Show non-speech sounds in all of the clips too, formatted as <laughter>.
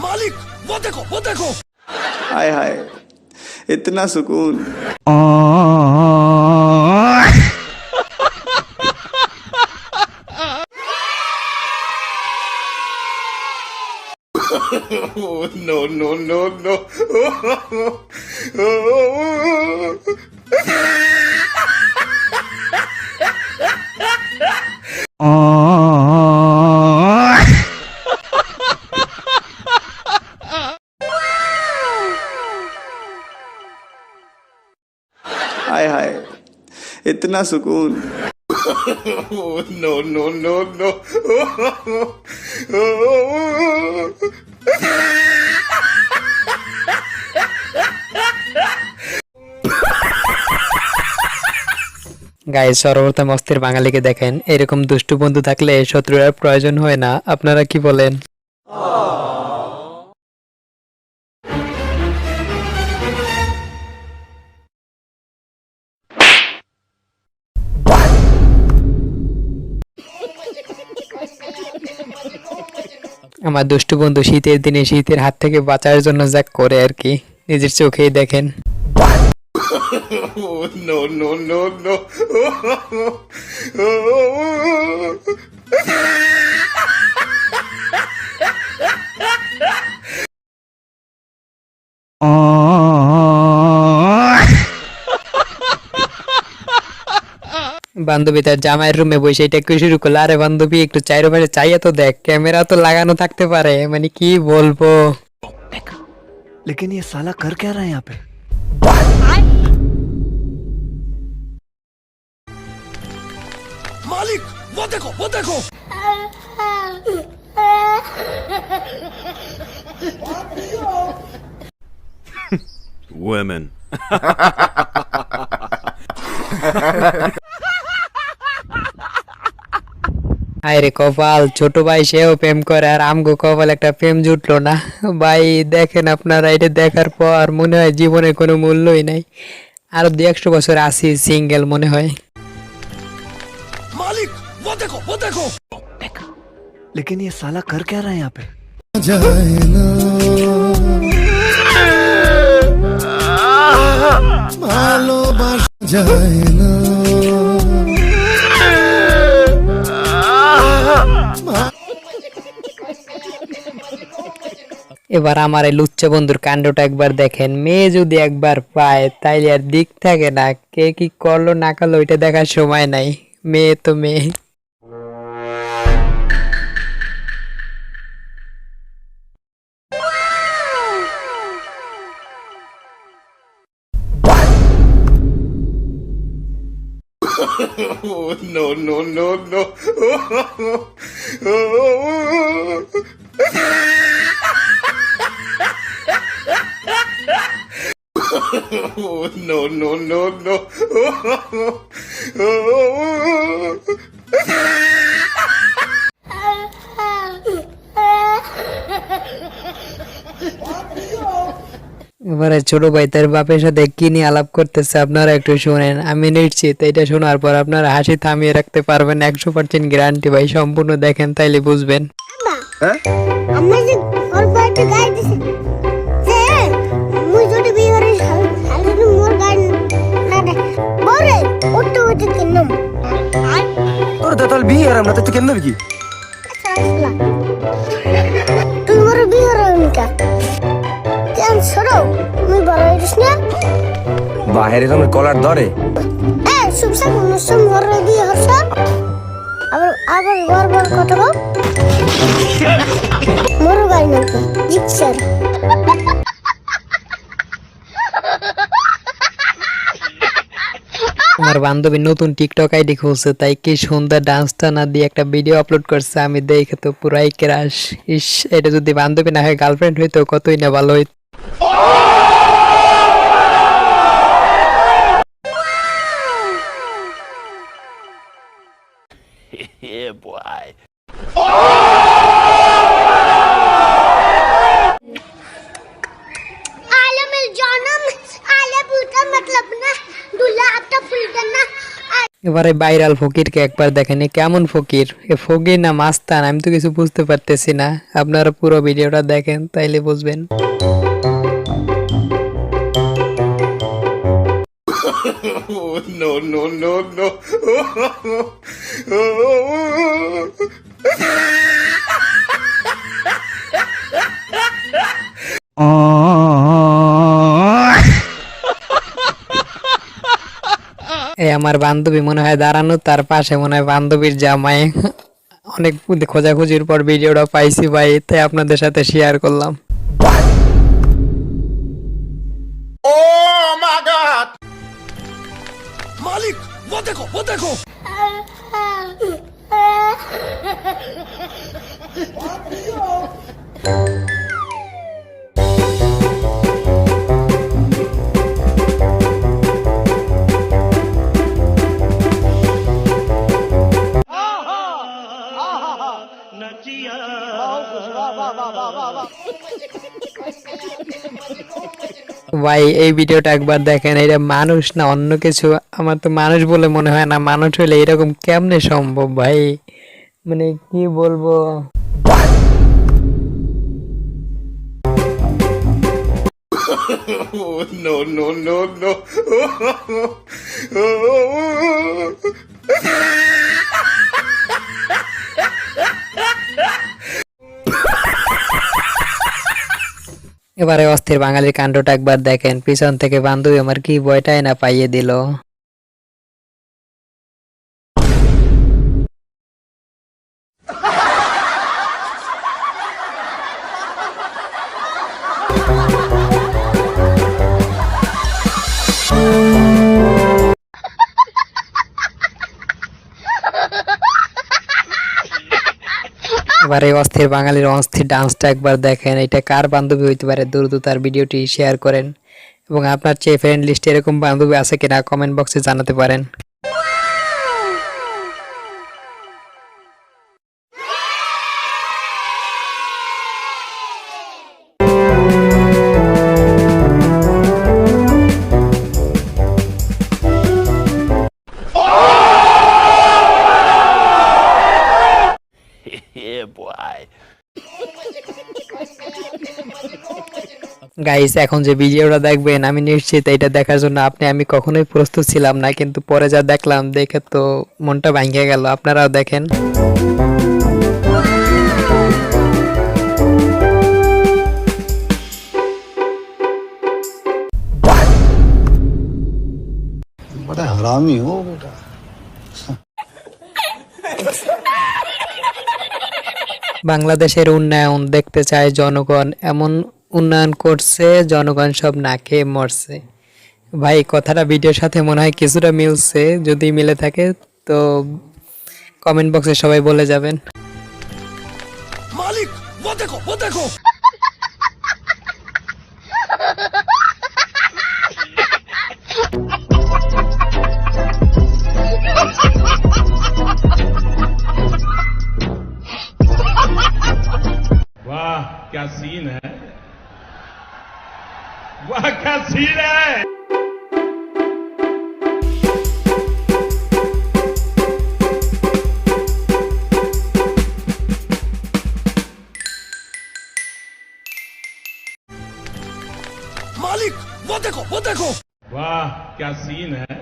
मालिक वो देखो वो देखो। हाय हाय इतना सुकून। No no no हाय इतना सुकून no no no no গায়ে সর্বপ্রথম অস্থির বাঙালিকে দেখেন এরকম দুষ্টু বন্ধু থাকলে শত্রুর প্রয়োজন হয় না আপনারা কি বলেন আমার দুষ্টু বন্ধু শীতের দিনে শীতের হাত থেকে বাঁচার জন্য যা করে আর কি। নিজের চোখেই দেখেন। <laughs> No no no no. <laughs> বান্ধবী তার জামাইয়ের রুমে বসে এটা একটু শুরু করলো আরে বান্ধবী একটু চাইরো পাশে চাইয়া তো দেখ ক্যামেরা তো লাগানো থাকতে পারে মানে কি বলবো लेकिन ये साला कर क्या रहा है यहाँ पे मालिक वो देखो वो देखो Women. <laughs> হায় রে কপাল ছোট ভাই সেও প্রেম করে আর আমগো কপাল একটা প্রেম জুটলো না ভাই দেখেন আপনারা এটা দেখার পর মনে হয় জীবনে কোনো মূল্যই নাই আর দু একশো বছর আসি সিঙ্গেল মনে হয় मालिक वो देखो वो देखो लेकिन ये साला कर क्या रहा है यहाँ पे এবার আমার এই লুচ্চা বন্ধুর কাণ্ডটা একবার দেখেন। মেয়ে যদি একবার পায়, তাইলে আর দিক থাকে না। কে কি করল না করল ওইটা দেখার সময় নাই। মেয়ে তো মেয়ে। <laughs> No no no no. <laughs> no no no no. এবারে ছোট ভাই তার বাপের সাথে কি নিয়ে আলাপ করতেছে আপনারা একটু শুনেন। আমি নিশ্চিত এটা শোনার পর আপনারা হাসি থামিয়ে রাখতে পারবেন একশো পার্সেন্ট গ্যারান্টি ভাই সম্পূর্ণ দেখেন তাইলে বুঝবেন। আমার കുറച്ച് തിന്നും তোর বি আর আমরা তুই আচ্ছা, কেন কি তুই মোর বি আর নিকা কেন সরো তুমি বড় হইছিস না? বাহিরে তোমার কলার ধরে। এ সুবসা কোন সম মোর বি হস আবার আবার বার বার কত মোর গাই নাকি? জিপসার। আমার বান্ধবী নতুন টিকটক আইডি খুলছে তাই কি সুন্দর ডান্সটা না দিয়ে একটা ভিডিও আপলোড করছে আমি দেখে তো পুরাই ক্রাশ ইস এটা যদি বান্ধবী না হয় গার্লফ্রেন্ড হইতো কতই না ভালো হইতো <laughs> Yeah, boy. এবারে ভাইরাল ফকিরকে একবার দেখেন। এ কেমন ফকির? এ ফকির না মাস্তান আমি তো কিছু বুঝতে পারতেছি না। আপনারা পুরো ভিডিওটা দেখেন তাইলে বুঝবেন। Oh, no, no, no, no. এই আমার বান্ধবী মনে হয় দাঁড়ানো তার পাশে মনে হয় বান্ধবীর জামাই অনেক খোঁজাখুঁজির পর ভিডিওটা পাইছি ভাই তাই আপনাদের সাথে শেয়ার করলাম मालिक वो देखो वो देखो ভাই এই ভিডিওটা একবার দেখেন এটা মানুষ না অন্য কিছু। আমার তো মানুষ বলে মনে হয় না মানুষ হলে এরকম কেমনে সম্ভব ভাই? মানে কি বলব? Oh, no, no, no, no. <laughs> <laughs> এবারে অস্থির বাঙালির কাণ্ডটা একবার দেখেন, পিছন থেকে বান্ধবী আমার কি বয়টাই না পাইয়ে দিল। এবারে অস্থির বাঙালির অস্থির ডান্সটা একবার দেখেন, এটা কার বান্ধবী হইতে পারে? দ্রুত তার ভিডিওটি শেয়ার করেন এবং আপনার চেয়ে ফ্রেন্ড লিস্টে এরকম বান্ধবী আছে কিনা কমেন্ট বক্সে জানাতে পারেন। গাইস এখন যে ভিডিওটা দেখবেন আমি নিশ্চিত এটা দেখার জন্য আপনি আমি কখনোই প্রস্তুত ছিলাম না কিন্তু পরে যা দেখলাম দেখে তো মনটা ভাঙে গেল আপনারাও দেখেন बड़ा हरामी हो बेटा বাংলাদেশের উন্নয়ন দেখতে চায় জনগণ এমন উন্নয়ন করছে জনগণ সব না খেয়ে মরছে ভাই কথাটা ভিডিওর সাথে মনে হয় কিছুটা মিলছে যদি মিলে থাকে তো কমেন্ট বক্সে সবাই বলে যাবেন मालिक वो देखो वो देखो वाह क्या सीन है वाह क्या सीन है मालिक वो देखो वो देखो वाह क्या सीन है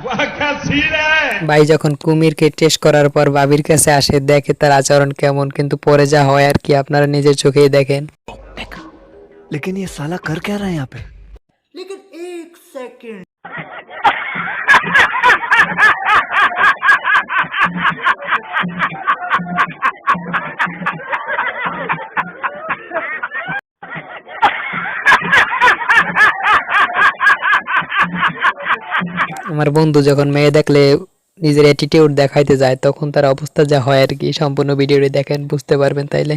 वाह क्या सीन है ভাই যখন কুমিরকে টেস্ট করার পর বাবির কাছে আসে দেখে তার আচরণ কেমন কিন্তু পরে যা হয় আর কি আপনারা নিজের চোখেই দেখেন लेकिन ये साला कर क्या रहा है यहाँ पे আমার বন্ধু যখন মেয়ে দেখলে নিজের অ্যাটিটিউড দেখাইতে যায় তখন তার অবস্থা যা হয় আর কি সম্পূর্ণ ভিডিওটি দেখেন বুঝতে পারবেন তাইলে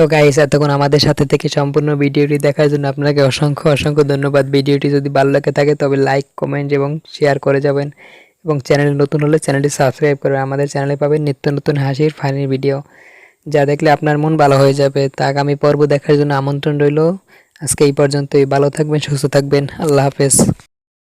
তো গাইস এতক্ষণ আমাদের সাথে থেকে সম্পূর্ণ ভিডিওটি দেখার জন্য আপনাকে অসংখ্য অসংখ্য ধন্যবাদ। ভিডিওটি যদি ভালো লাগে থাকে, তবে লাইক কমেন্ট এবং শেয়ার করে যাবেন। এবং চ্যানেল নতুন হলে চ্যানেলটি সাবস্ক্রাইব করে আমাদের চ্যানেলে পাবেন নিত্য নতুন হাসির ফানির ভিডিও যা দেখলে আপনার মন ভালো হয়ে যাবে। তা আগামী পর্ব দেখার জন্য আমন্ত্রণ রইল। আজকে এই পর্যন্তই। ভালো থাকবেন, সুস্থ থাকবেন। আল্লাহ হাফেজ।